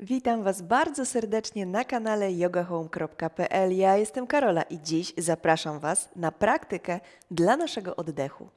Witam Was bardzo serdecznie na kanale yogahome.pl. Ja jestem Karola i dziś zapraszam Was na praktykę dla naszego oddechu.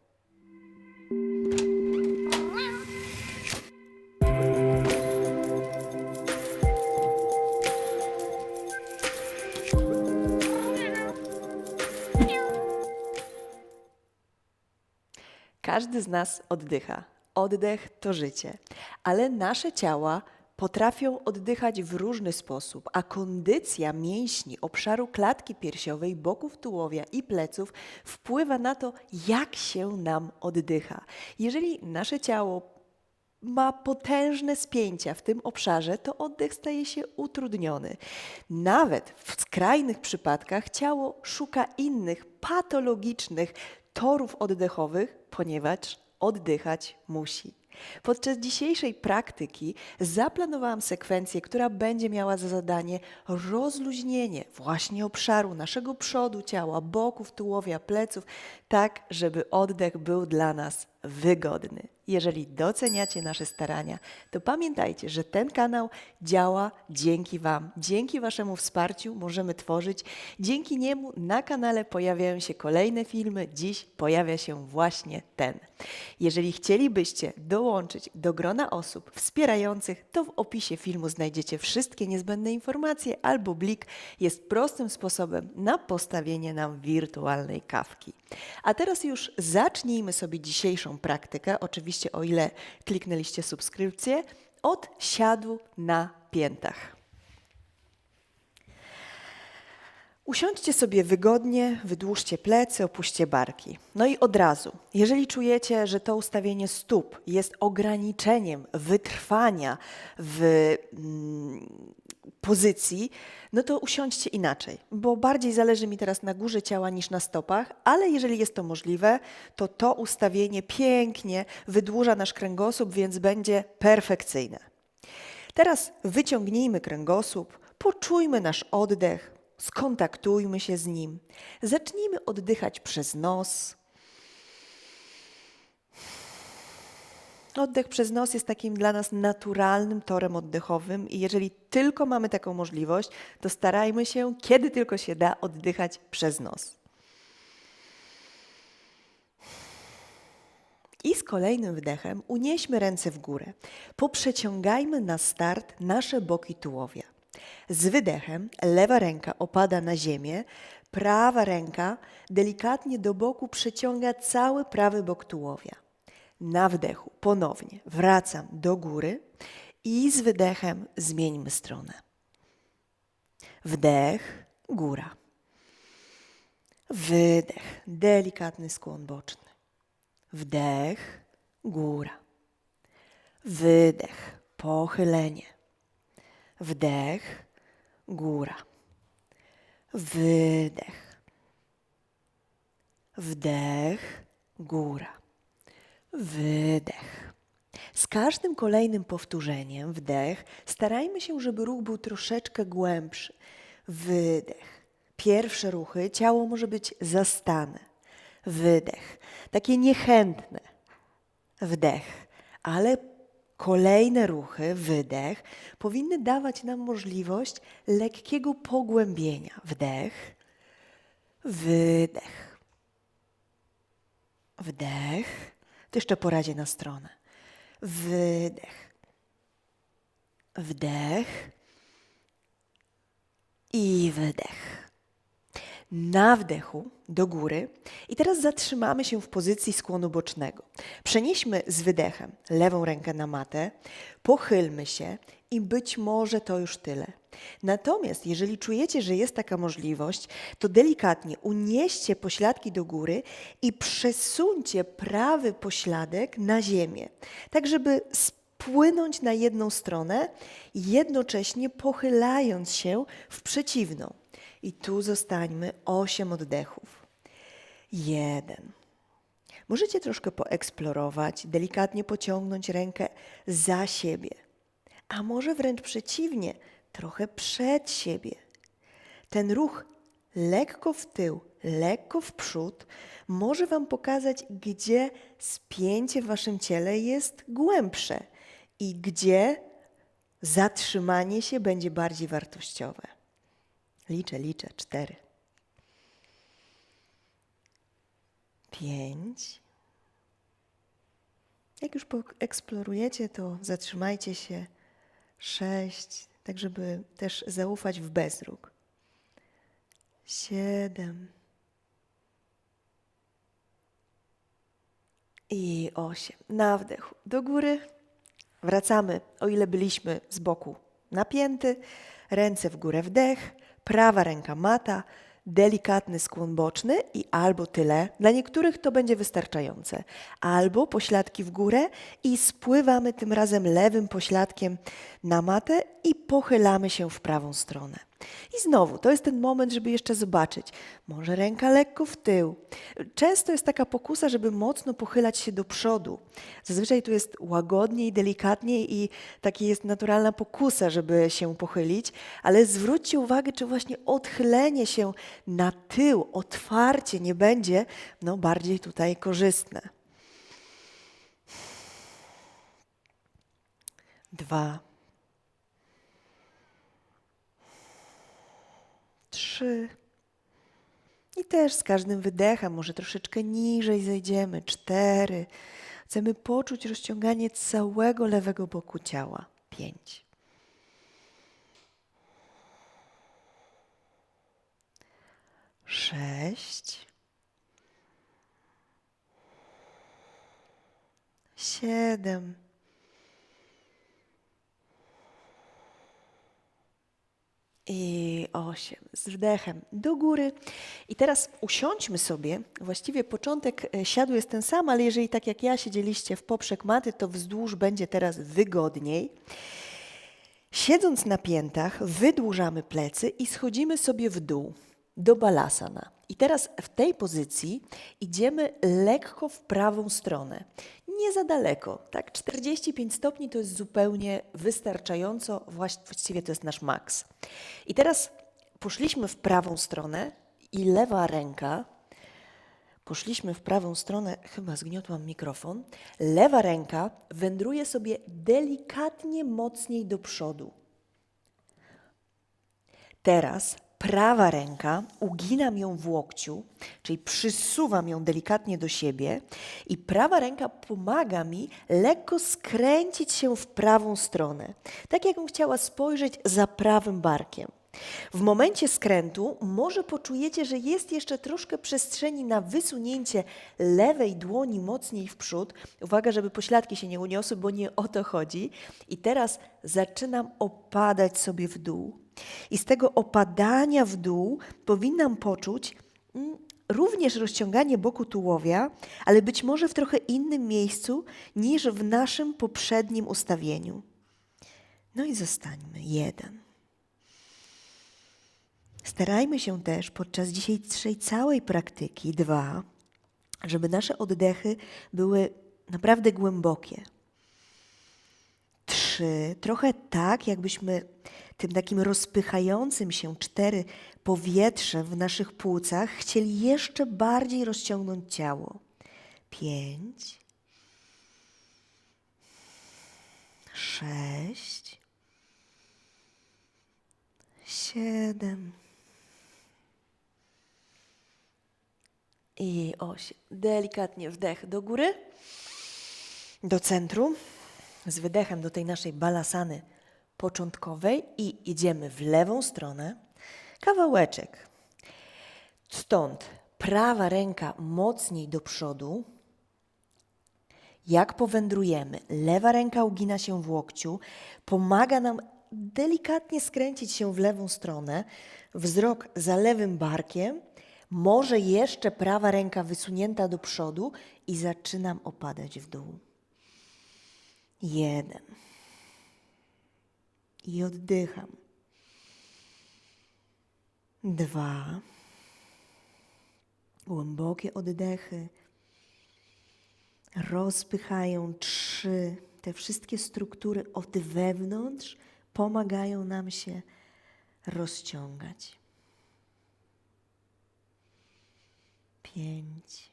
Każdy z nas oddycha. Oddech to życie, ale nasze ciała potrafią oddychać w różny sposób, a kondycja mięśni obszaru klatki piersiowej, boków tułowia i pleców wpływa na to, jak się nam oddycha. Jeżeli nasze ciało ma potężne spięcia w tym obszarze, to oddech staje się utrudniony. Nawet w skrajnych przypadkach ciało szuka innych patologicznych torów oddechowych, ponieważ oddychać musi. Podczas dzisiejszej praktyki zaplanowałam sekwencję, która będzie miała za zadanie rozluźnienie właśnie obszaru naszego przodu ciała, boków, tułowia, pleców, tak żeby oddech był dla nas wygodny. Jeżeli doceniacie nasze starania, to pamiętajcie, że ten kanał działa dzięki Wam. Dzięki Waszemu wsparciu możemy tworzyć. Dzięki niemu na kanale pojawiają się kolejne filmy. Dziś pojawia się właśnie ten. Jeżeli chcielibyście dołączyć do grona osób wspierających, to w opisie filmu znajdziecie wszystkie niezbędne informacje albo blik jest prostym sposobem na postawienie nam wirtualnej kawki. A teraz już zacznijmy sobie dzisiejszą praktykę, oczywiście o ile kliknęliście subskrypcję, od siadu na piętach. Usiądźcie sobie wygodnie, wydłużcie plecy, opuśćcie barki. No i od razu, jeżeli czujecie, że to ustawienie stóp jest ograniczeniem wytrwania w mm, pozycji, no to usiądźcie inaczej, bo bardziej zależy mi teraz na górze ciała niż na stopach, ale jeżeli jest to możliwe, to to ustawienie pięknie wydłuża nasz kręgosłup, więc będzie perfekcyjne. Teraz wyciągnijmy kręgosłup, poczujmy nasz oddech, skontaktujmy się z nim. Zacznijmy oddychać przez nos. Oddech przez nos jest takim dla nas naturalnym torem oddechowym i jeżeli tylko mamy taką możliwość, to starajmy się, kiedy tylko się da, oddychać przez nos. I z kolejnym wdechem unieśmy ręce w górę. Poprzeciągajmy na start nasze boki tułowia. Z wydechem lewa ręka opada na ziemię, prawa ręka delikatnie do boku przeciąga cały prawy bok tułowia. Na wdechu ponownie wracam do góry i z wydechem zmieńmy stronę. Wdech, góra. Wydech, delikatny skłon boczny. Wdech, góra. Wydech, pochylenie. Wdech, góra. Wydech. Wdech, góra. Wydech. Z każdym kolejnym powtórzeniem, wdech, starajmy się, żeby ruch był troszeczkę głębszy. Wydech. Pierwsze ruchy, ciało może być zastane. Wydech. Takie niechętne. Wdech. Ale kolejne ruchy, wydech, powinny dawać nam możliwość lekkiego pogłębienia. Wdech. Wydech. Wdech. To jeszcze poradzie na stronę. Wydech. Wdech. I wydech. Na wdechu do góry. I teraz zatrzymamy się w pozycji skłonu bocznego. Przenieśmy z wydechem lewą rękę na matę, pochylmy się i być może to już tyle. Natomiast jeżeli czujecie, że jest taka możliwość, to delikatnie unieście pośladki do góry i przesuńcie prawy pośladek na ziemię, tak żeby spłynąć na jedną stronę, jednocześnie pochylając się w przeciwną. I tu zostańmy 8 oddechów. Jeden. Możecie troszkę poeksplorować, delikatnie pociągnąć rękę za siebie, a może wręcz przeciwnie, trochę przed siebie. Ten ruch lekko w tył, lekko w przód może Wam pokazać, gdzie spięcie w Waszym ciele jest głębsze i gdzie zatrzymanie się będzie bardziej wartościowe. Liczę, liczę. Cztery. Pięć. Jak już eksplorujecie, to zatrzymajcie się. Sześć, tak żeby też zaufać w bezróg. Siedem. I osiem. Na wdech do góry. Wracamy, o ile byliśmy z boku napięty. Ręce w górę wdech, prawa ręka mata, delikatny skłon boczny i albo tyle, dla niektórych to będzie wystarczające, albo pośladki w górę i spływamy tym razem lewym pośladkiem na matę i pochylamy się w prawą stronę. I znowu, to jest ten moment, żeby jeszcze zobaczyć. Może ręka lekko w tył. Często jest taka pokusa, żeby mocno pochylać się do przodu. Zazwyczaj tu jest łagodniej, delikatniej i taka jest naturalna pokusa, żeby się pochylić, ale zwróćcie uwagę, czy właśnie odchylenie się na tył, otwarcie nie będzie no, bardziej tutaj korzystne. Dwa. Trzy. I też z każdym wydechem może troszeczkę niżej zejdziemy. Cztery. Chcemy poczuć rozciąganie całego lewego boku ciała. Pięć. Sześć. Siedem. I osiem. Z wdechem do góry. I teraz usiądźmy sobie. Właściwie początek e, siadu jest ten sam, ale jeżeli tak jak ja siedzieliście w poprzek maty, to wzdłuż będzie teraz wygodniej. Siedząc na piętach, wydłużamy plecy i schodzimy sobie w dół do balasana. I teraz w tej pozycji idziemy lekko w prawą stronę. Nie za daleko, tak 45 stopni to jest zupełnie wystarczająco, właściwie to jest nasz maks. I teraz poszliśmy w prawą stronę i lewa ręka, poszliśmy w prawą stronę, chyba zgniotłam mikrofon, lewa ręka wędruje sobie delikatnie mocniej do przodu. Teraz prawa ręka, uginam ją w łokciu, czyli przysuwam ją delikatnie do siebie i prawa ręka pomaga mi lekko skręcić się w prawą stronę, tak jakbym chciała spojrzeć za prawym barkiem. W momencie skrętu może poczujecie, że jest jeszcze troszkę przestrzeni na wysunięcie lewej dłoni mocniej w przód. Uwaga, żeby pośladki się nie uniosły, bo nie o to chodzi. I teraz zaczynam opadać sobie w dół. I z tego opadania w dół powinnam poczuć mm, również rozciąganie boku tułowia, ale być może w trochę innym miejscu niż w naszym poprzednim ustawieniu. No i zostańmy. Jeden. Starajmy się też podczas dzisiejszej całej praktyki, dwa, żeby nasze oddechy były naprawdę głębokie. Trzy, trochę tak, jakbyśmy tym takim rozpychającym się cztery powietrzem w naszych płucach chcieli jeszcze bardziej rozciągnąć ciało. Pięć, sześć, siedem. I osiem. Delikatnie wdech do góry, do centrum, z wydechem do tej naszej balasany początkowej i idziemy w lewą stronę, kawałeczek. Stąd prawa ręka mocniej do przodu. Jak powędrujemy, lewa ręka ugina się w łokciu, pomaga nam delikatnie skręcić się w lewą stronę, wzrok za lewym barkiem, może jeszcze prawa ręka wysunięta do przodu i zaczynam opadać w dół. Jeden i oddycham. Dwa. Głębokie oddechy rozpychają trzy. Te wszystkie struktury od wewnątrz pomagają nam się rozciągać. Pięć.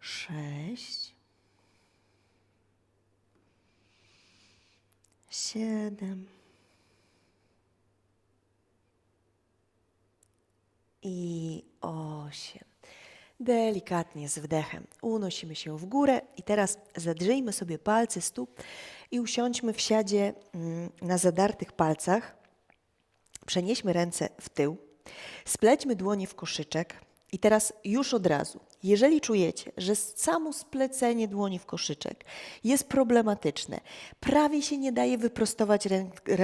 Sześć. Siedem i osiem. Delikatnie z wdechem unosimy się w górę i teraz zadrzyjmy sobie palce stóp i usiądźmy w siadzie mm, na zadartych palcach. Przenieśmy ręce w tył, splećmy dłonie w koszyczek i teraz już od razu, jeżeli czujecie, że samo splecenie dłoni w koszyczek jest problematyczne, prawie się nie daje wyprostować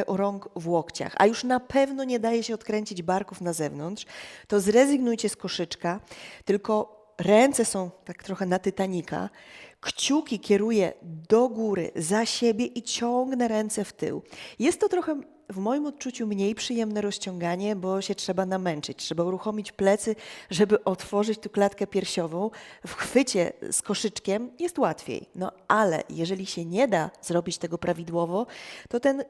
rąk w łokciach, a już na pewno nie daje się odkręcić barków na zewnątrz, to zrezygnujcie z koszyczka, tylko ręce są tak trochę na Titanika, kciuki kieruję do góry, za siebie i ciągnę ręce w tył. Jest to trochę w moim odczuciu mniej przyjemne rozciąganie, bo się trzeba namęczyć, trzeba uruchomić plecy, żeby otworzyć tu klatkę piersiową. W chwycie z koszyczkiem jest łatwiej. No ale jeżeli się nie da zrobić tego prawidłowo, to ten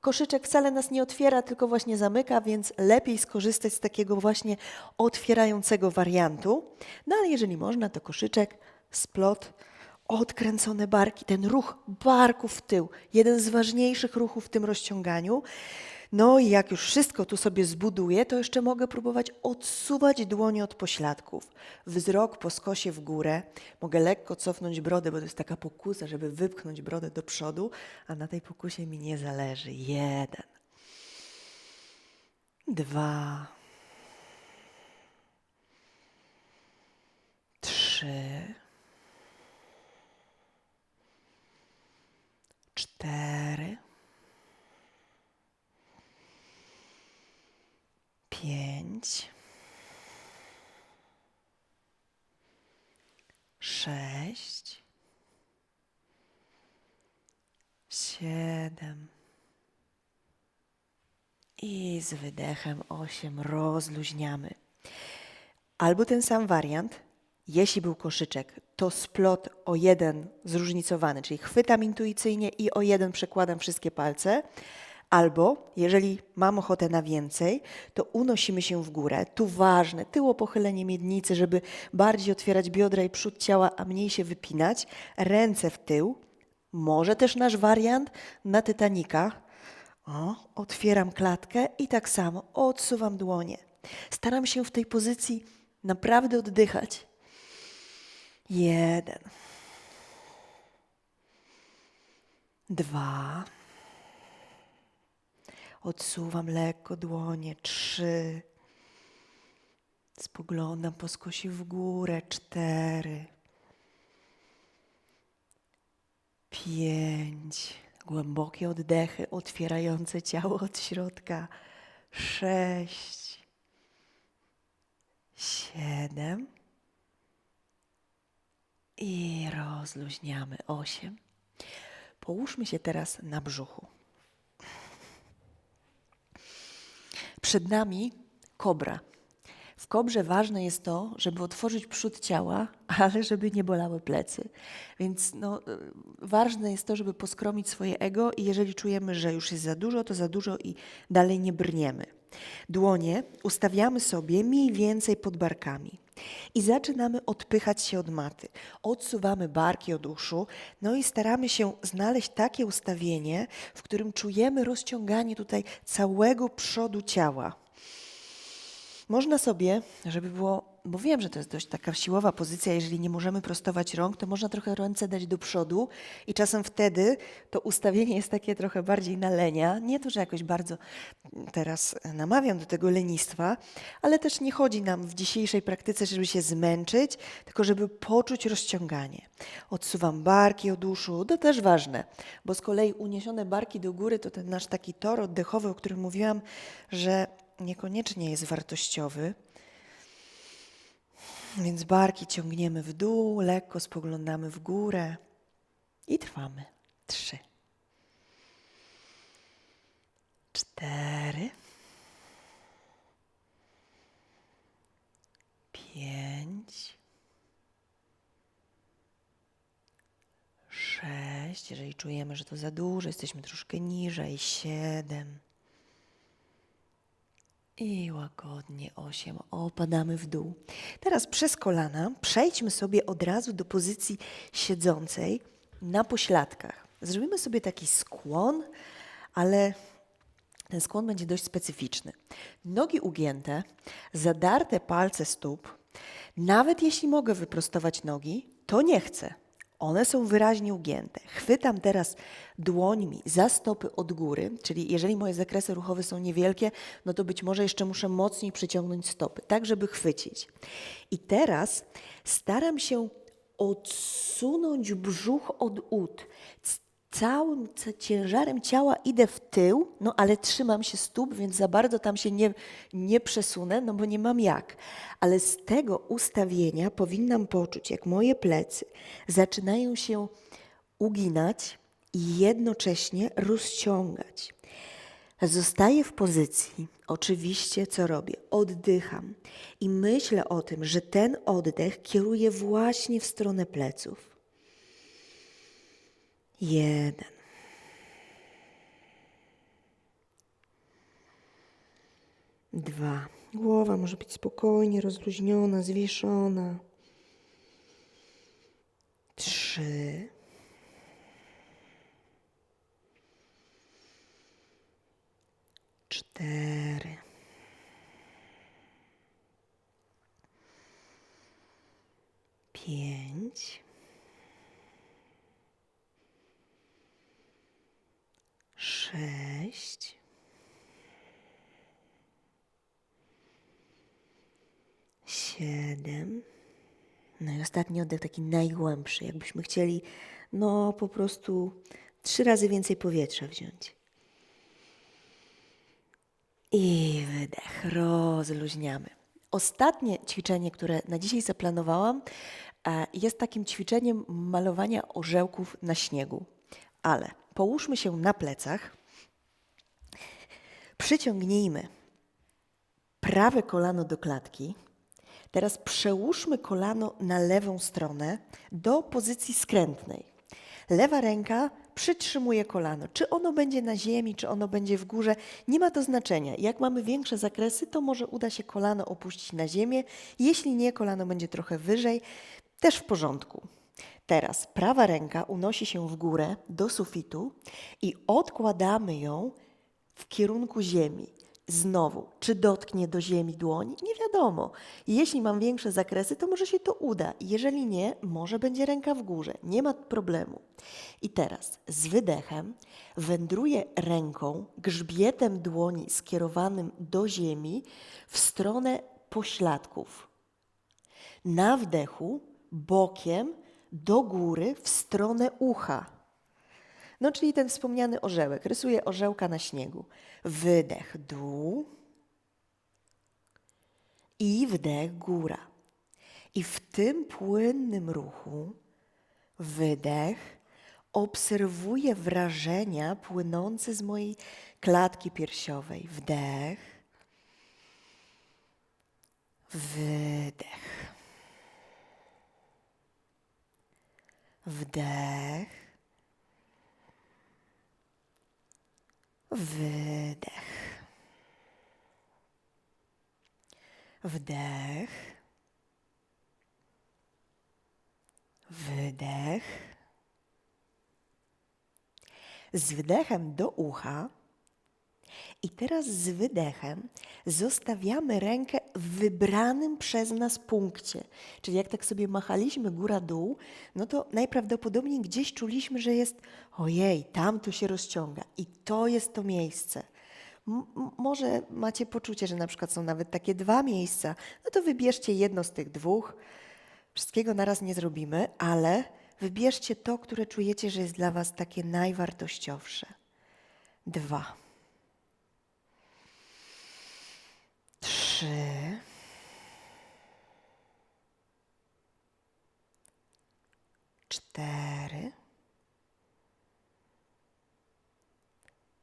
koszyczek wcale nas nie otwiera, tylko właśnie zamyka, więc lepiej skorzystać z takiego właśnie otwierającego wariantu. No ale jeżeli można, to koszyczek, splot, odkręcone barki, ten ruch barków w tył, jeden z ważniejszych ruchów w tym rozciąganiu. No i jak już wszystko tu sobie zbuduję, to jeszcze mogę próbować odsuwać dłonie od pośladków. Wzrok po skosie w górę. Mogę lekko cofnąć brodę, bo to jest taka pokusa, żeby wypchnąć brodę do przodu, a na tej pokusie mi nie zależy. Jeden. Dwa. Trzy. Cztery, pięć, sześć, siedem i z wydechem osiem rozluźniamy. Albo ten sam wariant, jeśli był koszyczek, to splot o jeden zróżnicowany, czyli chwytam intuicyjnie i o jeden przekładam wszystkie palce. Albo, jeżeli mam ochotę na więcej, to unosimy się w górę. Tu ważne, tyło pochylenie miednicy, żeby bardziej otwierać biodra i przód ciała, a mniej się wypinać. Ręce w tył. Może też nasz wariant na Titanika. O, otwieram klatkę i tak samo odsuwam dłonie. Staram się w tej pozycji naprawdę oddychać. Jeden. Dwa. Odsuwam lekko dłonie. Trzy. Spoglądam po skosi w górę. Cztery. Pięć. Głębokie oddechy otwierające ciało od środka. Sześć. Siedem. I rozluźniamy osiem. Połóżmy się teraz na brzuchu. Przed nami kobra. W kobrze ważne jest to, żeby otworzyć przód ciała, ale żeby nie bolały plecy. Więc no, ważne jest to, żeby poskromić swoje ego i jeżeli czujemy, że już jest za dużo, to za dużo i dalej nie brniemy. Dłonie ustawiamy sobie mniej więcej pod barkami i zaczynamy odpychać się od maty. Odsuwamy barki od uszu, no i staramy się znaleźć takie ustawienie, w którym czujemy rozciąganie tutaj całego przodu ciała. Można sobie, żeby było, bo wiem, że to jest dość taka siłowa pozycja, jeżeli nie możemy prostować rąk, to można trochę ręce dać do przodu i czasem wtedy to ustawienie jest takie trochę bardziej na lenia. Nie to, że jakoś bardzo teraz namawiam do tego lenistwa, ale też nie chodzi nam w dzisiejszej praktyce, żeby się zmęczyć, tylko żeby poczuć rozciąganie. Odsuwam barki od uszu, to też ważne, bo z kolei uniesione barki do góry to ten nasz taki tor oddechowy, o którym mówiłam, że niekoniecznie jest wartościowy. Więc barki ciągniemy w dół, lekko spoglądamy w górę i trwamy. Trzy. Cztery. Pięć. Sześć. Jeżeli czujemy, że to za dużo, jesteśmy troszkę niżej. Siedem. I łagodnie osiem. Opadamy w dół. Teraz przez kolana przejdźmy sobie od razu do pozycji siedzącej na pośladkach. Zrobimy sobie taki skłon, ale ten skłon będzie dość specyficzny. Nogi ugięte, zadarte palce stóp. Nawet jeśli mogę wyprostować nogi, to nie chcę. One są wyraźnie ugięte. Chwytam teraz dłońmi za stopy od góry, czyli jeżeli moje zakresy ruchowe są niewielkie, no to być może jeszcze muszę mocniej przyciągnąć stopy, tak żeby chwycić. I teraz staram się odsunąć brzuch od ud. Całym ciężarem ciała idę w tył, no ale trzymam się stóp, więc za bardzo tam się nie, nie przesunę, no bo nie mam jak. Ale z tego ustawienia powinnam poczuć, jak moje plecy zaczynają się uginać i jednocześnie rozciągać. Zostaję w pozycji, oczywiście co robię? Oddycham i myślę o tym, że ten oddech kieruje właśnie w stronę pleców. Jeden. Dwa. Głowa może być spokojnie rozluźniona, zwieszona. Trzy. Cztery. Pięć. Sześć. Siedem. No i ostatni oddech, taki najgłębszy, jakbyśmy chcieli, no po prostu trzy razy więcej powietrza wziąć. I wydech, rozluźniamy. Ostatnie ćwiczenie, które na dzisiaj zaplanowałam, e, jest takim ćwiczeniem malowania orzełków na śniegu. Ale połóżmy się na plecach, przyciągnijmy prawe kolano do klatki. Teraz przełóżmy kolano na lewą stronę do pozycji skrętnej. Lewa ręka przytrzymuje kolano. Czy ono będzie na ziemi, czy ono będzie w górze, nie ma to znaczenia. Jak mamy większe zakresy, to może uda się kolano opuścić na ziemię. Jeśli nie, kolano będzie trochę wyżej, też w porządku. Teraz prawa ręka unosi się w górę do sufitu i odkładamy ją w kierunku ziemi. Znowu, czy dotknie do ziemi dłoń? Nie wiadomo. Jeśli mam większe zakresy, to może się to uda. Jeżeli nie, może będzie ręka w górze. Nie ma problemu. I teraz z wydechem wędruję ręką, grzbietem dłoni skierowanym do ziemi w stronę pośladków. Na wdechu bokiem do góry w stronę ucha. No, czyli ten wspomniany orzełek. Rysuję orzełka na śniegu. Wydech dół i wdech góra. I w tym płynnym ruchu wydech obserwuję wrażenia płynące z mojej klatki piersiowej. Wdech, wydech, wdech. Wydech. Wdech. Wydech. Z wydechem do ucha. I teraz z wydechem zostawiamy rękę w wybranym przez nas punkcie. Czyli jak tak sobie machaliśmy góra-dół, no to najprawdopodobniej gdzieś czuliśmy, że jest ojej, tam to się rozciąga i to jest to miejsce. M- może macie poczucie, że na przykład są nawet takie dwa miejsca, no to wybierzcie jedno z tych dwóch. Wszystkiego naraz nie zrobimy, ale wybierzcie to, które czujecie, że jest dla Was takie najwartościowsze. Dwa. Trzy. Cztery.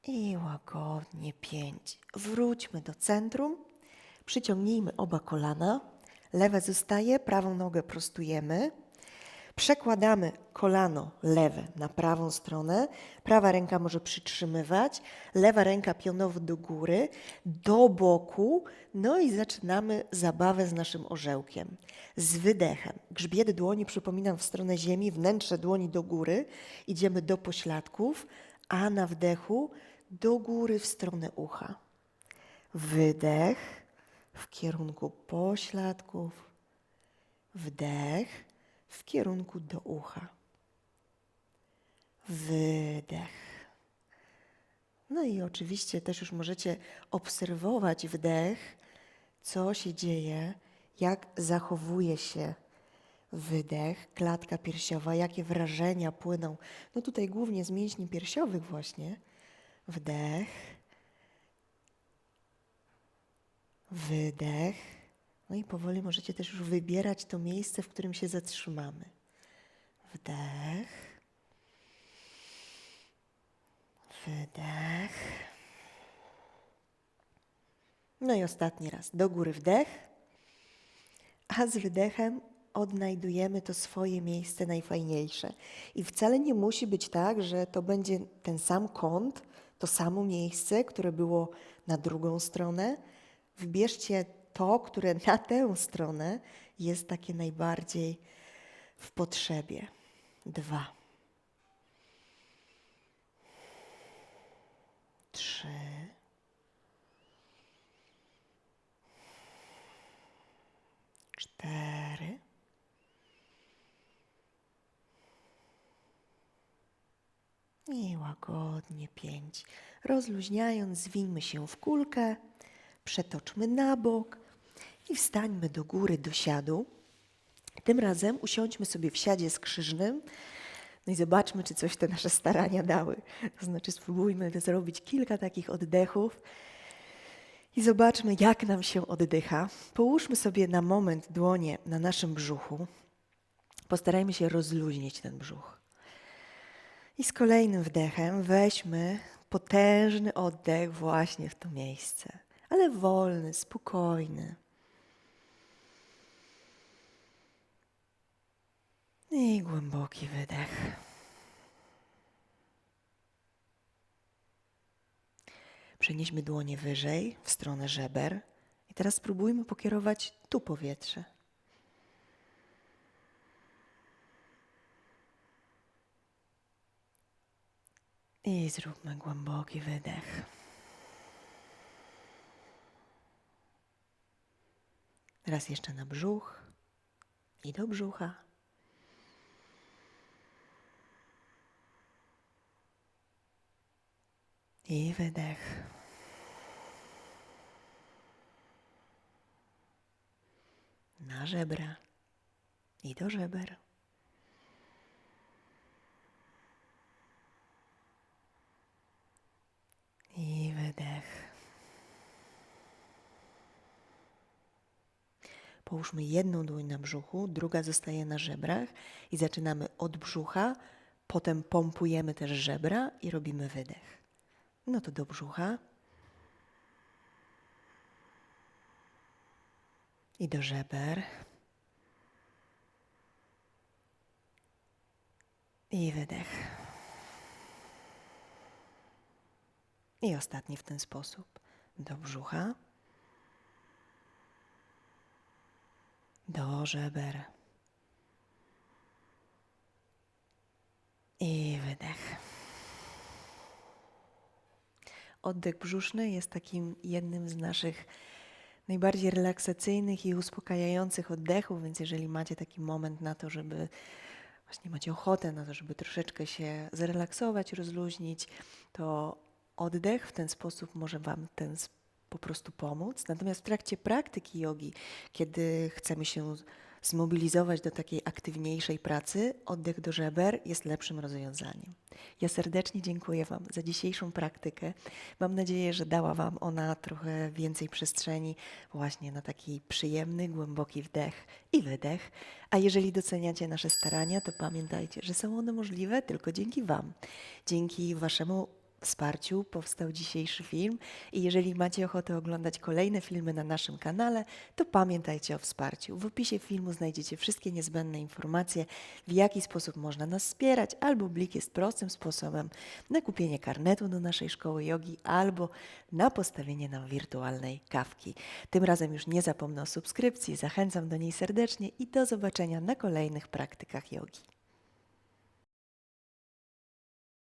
I łagodnie pięć. Wróćmy do centrum. Przyciągnijmy oba kolana. Lewe zostaje, prawą nogę prostujemy. Przekładamy kolano lewe na prawą stronę, prawa ręka może przytrzymywać, lewa ręka pionowo do góry, do boku, no i zaczynamy zabawę z naszym orzełkiem. Z wydechem. Grzbiet dłoni przypominam w stronę ziemi, wnętrze dłoni do góry, idziemy do pośladków, a na wdechu do góry w stronę ucha. Wydech w kierunku pośladków. Wdech w kierunku do ucha. Wydech. No i oczywiście też już możecie obserwować wdech, co się dzieje, jak zachowuje się wydech, klatka piersiowa, jakie wrażenia płyną. No tutaj głównie z mięśni piersiowych właśnie. Wdech. Wydech. No i powoli możecie też już wybierać to miejsce, w którym się zatrzymamy. Wdech. Wydech. No i ostatni raz. Do góry wdech. A z wydechem odnajdujemy to swoje miejsce najfajniejsze. I wcale nie musi być tak, że to będzie ten sam kąt, to samo miejsce, które było na drugą stronę. Wybierzcie to, które na tę stronę jest takie najbardziej w potrzebie. Dwa. Trzy. Cztery. I łagodnie pięć. Rozluźniając, zwijmy się w kulkę, przetoczmy na bok i wstańmy do góry do siadu. Tym razem usiądźmy sobie w siadzie skrzyżnym. No i zobaczmy, czy coś te nasze starania dały. To znaczy, spróbujmy zrobić kilka takich oddechów i zobaczmy, jak nam się oddycha. Połóżmy sobie na moment dłonie na naszym brzuchu. Postarajmy się rozluźnić ten brzuch. I z kolejnym wdechem weźmy potężny oddech właśnie w to miejsce, ale wolny, spokojny. I głęboki wydech. Przenieśmy dłonie wyżej, w stronę żeber. I teraz spróbujmy pokierować tu powietrze. I zróbmy głęboki wydech. Raz jeszcze na brzuch i do brzucha. I wydech. Na żebra i do żeber. I wydech. Połóżmy jedną dłoń na brzuchu, druga zostaje na żebrach i zaczynamy od brzucha, potem pompujemy też żebra i robimy wydech. No to do brzucha. I do żeber. I wydech. I ostatni w ten sposób. Do brzucha. Do żeber. I wydech. Oddech brzuszny jest takim jednym z naszych najbardziej relaksacyjnych i uspokajających oddechów, więc jeżeli macie taki moment na to, żeby właśnie macie ochotę na to, żeby troszeczkę się zrelaksować, rozluźnić, to oddech w ten sposób może Wam ten po prostu pomóc. Natomiast w trakcie praktyki jogi, kiedy chcemy się zmobilizować do takiej aktywniejszej pracy, oddech do żeber jest lepszym rozwiązaniem. Ja serdecznie dziękuję Wam za dzisiejszą praktykę. Mam nadzieję, że dała Wam ona trochę więcej przestrzeni właśnie na taki przyjemny, głęboki wdech i wydech. A jeżeli doceniacie nasze starania, to pamiętajcie, że są one możliwe tylko dzięki Wam. Dzięki Waszemu wsparciu powstał dzisiejszy film i jeżeli macie ochotę oglądać kolejne filmy na naszym kanale, to pamiętajcie o wsparciu. W opisie filmu znajdziecie wszystkie niezbędne informacje, w jaki sposób można nas wspierać, albo Blik jest prostym sposobem na kupienie karnetu do naszej szkoły jogi, albo na postawienie nam wirtualnej kawki. Tym razem już nie zapomnę o subskrypcji, zachęcam do niej serdecznie i do zobaczenia na kolejnych praktykach jogi.